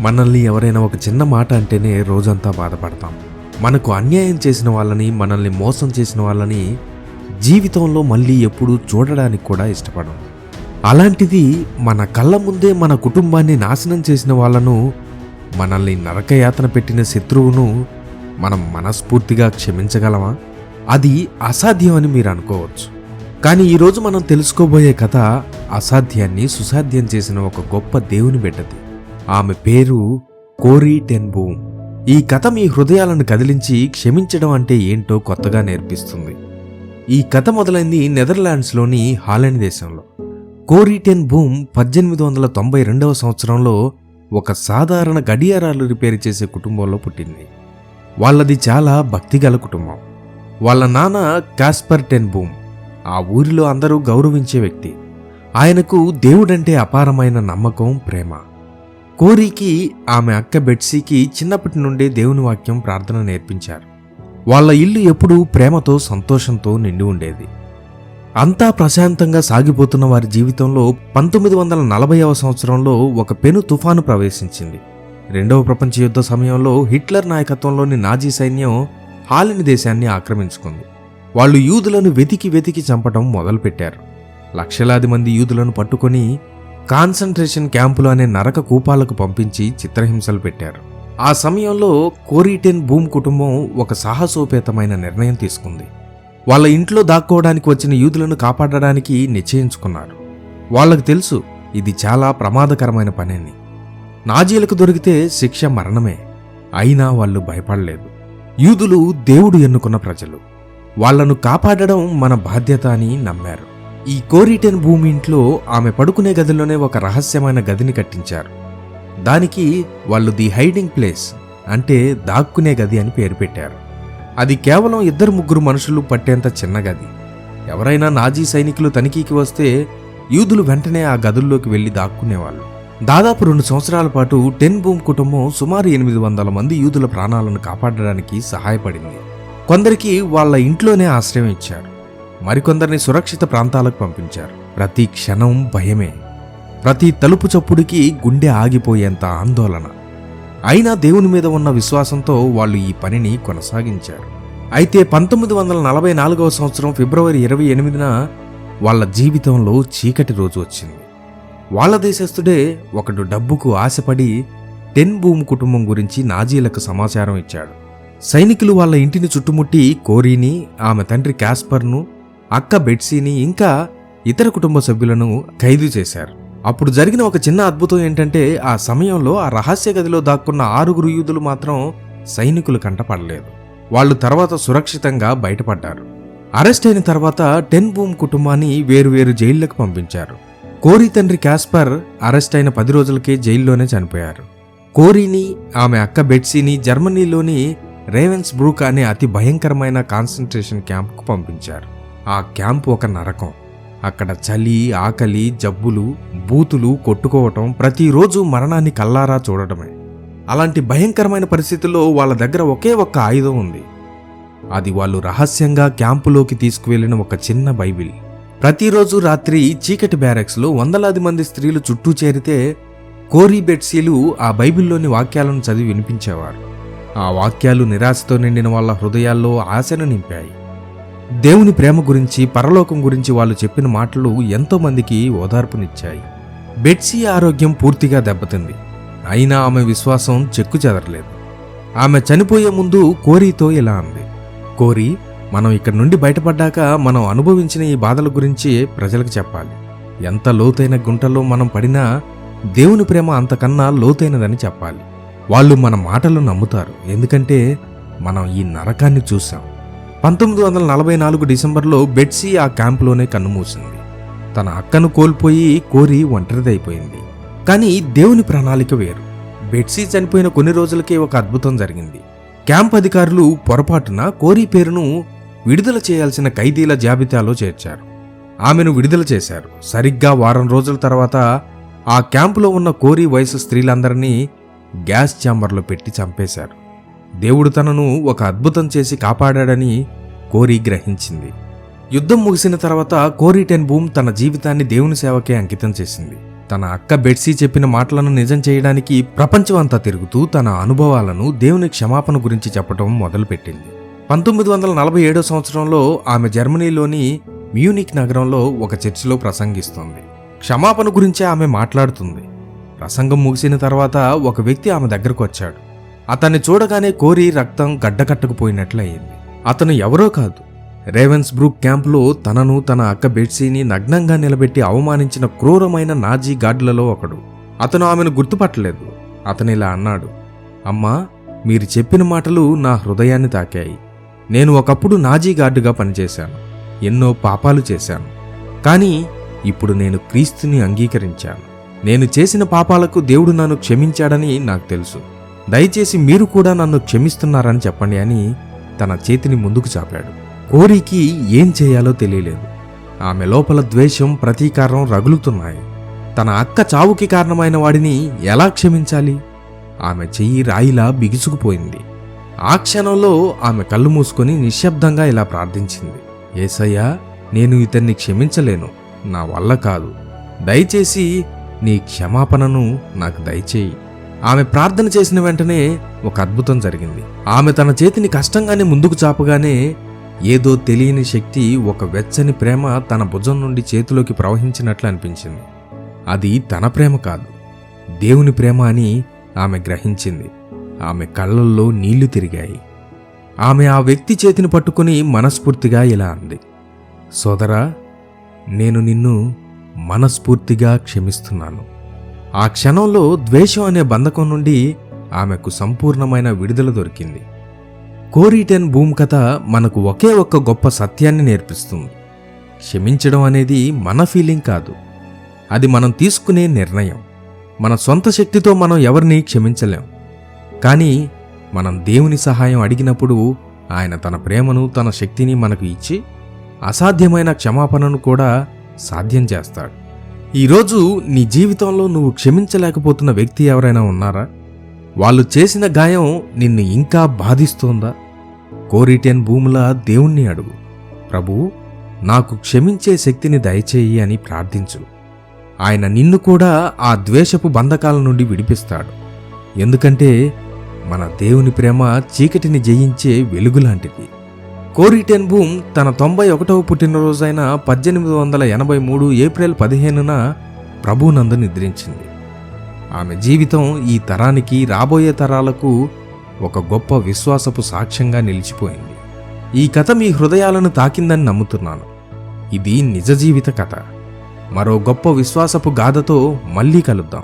మనల్ని ఎవరైనా ఒక చిన్న మాట అంటేనే రోజంతా బాధపడతాం. మనకు అన్యాయం చేసిన వాళ్ళని మనల్ని మోసం చేసిన వాళ్ళని జీవితంలో మళ్ళీ ఎప్పుడూ చూడడానికి కూడా ఇష్టపడం అలాంటిది మన కళ్ళ ముందే మన కుటుంబాన్ని నాశనం చేసిన వాళ్ళను మనల్ని నరకయాతన పెట్టిన శత్రువును మనం మనస్ఫూర్తిగా క్షమించగలమా? అది అసాధ్యం అని మీరు అనుకోవచ్చు. కానీ ఈరోజు మనం తెలుసుకోబోయే కథ అసాధ్యాన్ని సుసాధ్యం చేసిన ఒక గొప్ప దేవుని బిడ్డది. ఆమె పేరు కోరీ టెన్బూమ్ ఈ కథ మీ హృదయాలను కదిలించి క్షమించడం అంటే ఏంటో కొత్తగా నేర్పిస్తుంది. ఈ కథ మొదలైంది నెదర్లాండ్స్లోని హాలెండ్ దేశంలో. కోరీటెన్ బూమ్ పద్దెనిమిది వందల తొంభై రెండవ సంవత్సరంలో ఒక సాధారణ గడియారాలు రిపేర్ చేసే కుటుంబంలో పుట్టింది. వాళ్ళది చాలా భక్తిగల కుటుంబం. వాళ్ళ నాన్న కాస్పర్ టెన్ బూమ్ ఆ ఊరిలో అందరూ గౌరవించే వ్యక్తి. ఆయనకు దేవుడంటే అపారమైన నమ్మకం ప్రేమ. కోరీకి ఆమె అక్క బెట్సీకి చిన్నప్పటి నుండే దేవుని వాక్యం ప్రార్థన నేర్పించారు. వాళ్ళ ఇల్లు ఎప్పుడూ ప్రేమతో సంతోషంతో నిండి ఉండేది. అంతా ప్రశాంతంగా సాగిపోతున్న వారి జీవితంలో పంతొమ్మిది వందల నలభైవ సంవత్సరంలో ఒక పెను తుఫాను ప్రవేశించింది. రెండవ ప్రపంచ యుద్ధ సమయంలో హిట్లర్ నాయకత్వంలోని నాజీ సైన్యం హాలిని దేశాన్ని ఆక్రమించుకుంది. వాళ్ళు యూదులను వెతికి వెతికి చంపడం మొదలుపెట్టారు. లక్షలాది మంది యూదులను పట్టుకొని కాన్సంట్రేషన్ క్యాంపులు అనే నరక కూపాలకు పంపించి చిత్రహింసలు పెట్టారు. ఆ సమయంలో కోరీటెన్ భూమ్ కుటుంబం ఒక సాహసోపేతమైన నిర్ణయం తీసుకుంది. వాళ్ళ ఇంట్లో దాక్కోవడానికి వచ్చిన యూదులను కాపాడడానికి నిశ్చయించుకున్నారు. వాళ్ళకు తెలుసు ఇది చాలా ప్రమాదకరమైన పనేని. నాజీలకు దొరికితే శిక్ష మరణమే అయినా వాళ్ళు భయపడలేదు. యూదులు దేవుడు ఎన్నుకున్న ప్రజలు. వాళ్ళను కాపాడడం మన బాధ్యత అని నమ్మారు. ఈ కోరిటెన్ భూమి ఇంట్లో ఆమె పడుకునే గదిలోనే ఒక రహస్యమైన గదిని కట్టించారు. దానికి వాళ్ళు ది హైడింగ్ ప్లేస్ అంటే దాక్కునే గది అని పేరు పెట్టారు. అది కేవలం ఇద్దరు ముగ్గురు మనుషులు పట్టేంత చిన్న గది. ఎవరైనా నాజీ సైనికులు తనిఖీకి వస్తే యూదులు వెంటనే ఆ గదుల్లోకి వెళ్ళి దాక్కునేవాళ్ళు. దాదాపు రెండు సంవత్సరాల పాటు టెన్ బూమ్ కుటుంబం సుమారు ఎనిమిది వందల మంది యూదుల ప్రాణాలను కాపాడడానికి సహాయపడింది. కొందరికి వాళ్ళ ఇంట్లోనే ఆశ్రయం ఇచ్చారు. మరికొందరిని సురక్షిత ప్రాంతాలకు పంపించారు. ప్రతి క్షణం భయమే. ప్రతి తలుపు చప్పుడికి గుండె ఆగిపోయేంత ఆందోళన. అయినా దేవుని మీద ఉన్న విశ్వాసంతో వాళ్ళు ఈ పనిని కొనసాగించారు. అయితే పంతొమ్మిది వందల నలభై నాలుగవ సంవత్సరం ఫిబ్రవరి ఇరవై ఎనిమిదిన వాళ్ళ జీవితంలో చీకటి రోజు వచ్చింది. వాళ్ళ దేశస్థుడే ఒకడు డబ్బుకు ఆశపడి టెన్ భూమి కుటుంబం గురించి నాజీలకు సమాచారం ఇచ్చాడు. సైనికులు వాళ్ళ ఇంటిని చుట్టుముట్టి కోరీని ఆమె తండ్రి క్యాస్పర్ను అక్క బెట్సీని ఇంకా ఇతర కుటుంబ సభ్యులను ఖైదు చేశారు. అప్పుడు జరిగిన ఒక చిన్న అద్భుతం ఏంటంటే ఆ సమయంలో ఆ రహస్య గదిలో దాక్కున్న ఆరుగురు యూదులు మాత్రం సైనికులు కంటపడలేదు వాళ్ళు తర్వాత సురక్షితంగా బయటపడ్డారు. అరెస్ట్ అయిన తర్వాత టెన్ బూమ్ కుటుంబాన్ని వేరువేరు జైళ్ళకు పంపించారు. కోరీ తండ్రి క్యాస్పర్ అరెస్ట్ అయిన పది రోజులకే జైల్లోనే చనిపోయారు. కోరీని ఆమె అక్క బెట్సీని జర్మనీలోని రేవెన్స్ బ్రూక్ అనే అతి భయంకరమైన కాన్సన్ట్రేషన్ క్యాంప్కు పంపించారు. ఆ క్యాంప్ ఒక నరకం. అక్కడ చలి ఆకలి జబ్బులు బూతులు కొట్టుకోవటం ప్రతిరోజు మరణాన్ని కల్లారా చూడటమే. అలాంటి భయంకరమైన పరిస్థితుల్లో వాళ్ళ దగ్గర ఒకే ఒక్క ఆయుధం ఉంది. అది వాళ్ళు రహస్యంగా క్యాంపులోకి తీసుకువెళ్ళిన ఒక చిన్న బైబిల్. ప్రతిరోజు రాత్రి చీకటి బ్యారెక్స్లో వందలాది మంది స్త్రీలు చుట్టూ చేరితే కోరీ బెట్సీలు ఆ బైబిల్లోని వాక్యాలను చదివి వినిపించేవారు. ఆ వాక్యాలు నిరాశతో నిండిన వాళ్ళ హృదయాల్లో ఆశను నింపాయి. దేవుని ప్రేమ గురించి పరలోకం గురించి వాళ్ళు చెప్పిన మాటలు ఎంతోమందికి ఓదార్పునిచ్చాయి. బెట్సీ ఆరోగ్యం పూర్తిగా దెబ్బతింది. అయినా ఆమె విశ్వాసం చెక్కు చెదరలేదు. ఆమె చనిపోయే ముందు కోరీతో ఇలా అంది. కోరి మనం ఇక్కడి నుండి బయటపడ్డాక మనం అనుభవించిన ఈ బాధల గురించి ప్రజలకు చెప్పాలి. ఎంత లోతైన గుంటలో మనం పడినా దేవుని ప్రేమ అంతకన్నా లోతైనదని చెప్పాలి. వాళ్ళు మన మాటలు నమ్ముతారు. ఎందుకంటే మనం ఈ నరకాన్ని చూసాం పంతొమ్మిది వందల నలభై నాలుగు డిసెంబర్లో బెట్సీ ఆ క్యాంపులోనే కన్నుమూసింది. తన అక్కను కోల్పోయి కోరి ఒంటరిదైపోయింది. కానీ దేవుని ప్రణాళిక వేరు. బెట్సీ చనిపోయిన కొన్ని రోజులకే ఒక అద్భుతం జరిగింది. క్యాంప్ అధికారులు పొరపాటున కోరి పేరును విడుదల చేయాల్సిన ఖైదీల జాబితాలో చేర్చారు. ఆమెను విడుదల చేశారు. సరిగ్గా వారం రోజుల తర్వాత ఆ క్యాంపులో ఉన్న కోరి వయసు స్త్రీలందరినీ గ్యాస్ ఛాంబర్లో పెట్టి చంపేశారు. దేవుడు తనను ఒక అద్భుతం చేసి కాపాడాడని కోరి గ్రహించింది. యుద్ధం ముగిసిన తర్వాత కోరి టెన్ బూమ్ తన జీవితాన్ని దేవుని సేవకే అంకితం చేసింది. తన అక్క బెట్సీ చెప్పిన మాటలను నిజం చేయడానికి ప్రపంచం అంతా తిరుగుతూ తన అనుభవాలను దేవుని క్షమాపణ గురించి చెప్పడం మొదలుపెట్టింది. పంతొమ్మిది వందల నలభై ఏడో సంవత్సరంలో ఆమె జర్మనీలోని మ్యూనిక్ నగరంలో ఒక చర్చిలో ప్రసంగిస్తుంది. క్షమాపణ గురించే ఆమె మాట్లాడుతుంది. ప్రసంగం ముగిసిన తర్వాత ఒక వ్యక్తి ఆమె దగ్గరకు వచ్చాడు. అతన్ని చూడగానే కోరి రక్తం గడ్డకట్టుకుపోయినట్లయింది. అతను ఎవరో కాదు. రేవెన్స్ బ్రూక్ క్యాంప్లో తనను తన అక్క బెట్సీని నగ్నంగా నిలబెట్టి అవమానించిన క్రూరమైన నాజీ గాడ్లలో ఒకడు. అతను ఆమెను గుర్తుపట్టలేదు. అతను ఇలా అన్నాడు అమ్మా మీరు చెప్పిన మాటలు నా హృదయాన్ని తాకాయి. నేను ఒకప్పుడు నాజీ గార్డుగా పనిచేశాను. ఎన్నో పాపాలు చేశాను. కానీ ఇప్పుడు నేను క్రీస్తుని అంగీకరించాను. నేను చేసిన పాపాలకు దేవుడు నన్ను క్షమించాడని నాకు తెలుసు. దయచేసి మీరు కూడా నన్ను క్షమిస్తున్నారని చెప్పండి అని తన చేతిని ముందుకు చాపాడు. కోరికి ఏం చేయాలో తెలియలేదు. ఆమె లోపల ద్వేషం ప్రతీకారం రగులుతున్నాయి. తన అక్క చావుకి కారణమైన వాడిని ఎలా క్షమించాలి? ఆమె చెయ్యి రాయిలా బిగుసుకుపోయింది. ఆ క్షణంలో ఆమె కళ్ళు మూసుకొని నిశ్శబ్దంగా ఇలా ప్రార్థించింది. ఏసయ్యా నేను ఇతన్ని క్షమించలేను. నా వల్ల కాదు. దయచేసి నీ క్షమాపణను నాకు దయచేయి. ఆమె ప్రార్థన చేసిన వెంటనే ఒక అద్భుతం జరిగింది. ఆమె తన చేతిని కష్టంగానే ముందుకు చాపగానే ఏదో తెలియని శక్తి ఒక వెచ్చని ప్రేమ తన భుజం నుండి చేతిలోకి ప్రవహించినట్లు అనిపించింది. అది తన ప్రేమ కాదు దేవుని ప్రేమ అని ఆమె గ్రహించింది. ఆమె కళ్ళల్లో నీళ్ళు తిరిగాయి. ఆమె ఆ వ్యక్తి చేతిని పట్టుకుని మనస్ఫూర్తిగా ఇలా అంది సోదరా నేను నిన్ను మనస్ఫూర్తిగా క్షమిస్తున్నాను. ఆ క్షణంలో ద్వేషం అనే బంధకం నుండి ఆమెకు సంపూర్ణమైన విడుదల దొరికింది. కోరీటెన్ భూమ్ కథ మనకు ఒకే ఒక్క గొప్ప సత్యాన్ని నేర్పిస్తుంది. క్షమించడం అనేది మన ఫీలింగ్ కాదు. అది మనం తీసుకునే నిర్ణయం. మన సొంత శక్తితో మనం ఎవరిని క్షమించలేం. కానీ మనం దేవుని సహాయం అడిగినప్పుడు ఆయన తన ప్రేమను తన శక్తిని మనకు ఇచ్చి అసాధ్యమైన క్షమాపణను కూడా సాధ్యం చేస్తాడు. ఈరోజు నీ జీవితంలో నువ్వు క్షమించలేకపోతున్న వ్యక్తి ఎవరైనా ఉన్నారా? వాళ్ళు చేసిన గాయం నిన్ను ఇంకా బాధిస్తోందా? కోరిటెన్ భూముల దేవుణ్ణి అడుగు. ప్రభు నాకు క్షమించే శక్తిని దయచేయి అని ప్రార్థించు. ఆయన నిన్ను కూడా ఆ ద్వేషపు బంధకాల నుండి విడిపిస్తాడు. ఎందుకంటే మన దేవుని ప్రేమ చీకటిని జయించే వెలుగులాంటిది కోరిటెన్ భూమ్ తన తొంభై ఒకటవ పుట్టినరోజైన పద్దెనిమిది వందల ఎనభై మూడు ఏప్రిల్ పదిహేనున ప్రభునందు నిద్రించింది. ఆమె జీవితం ఈ తరానికి రాబోయే తరాలకు ఒక గొప్ప విశ్వాసపు సాక్ష్యంగా నిలిచిపోయింది. ఈ కథ మీ హృదయాలను తాకిందని నమ్ముతున్నాను. ఇది నిజ జీవిత కథ. మరో గొప్ప విశ్వాసపు గాథతో మళ్ళీ కలుద్దాం.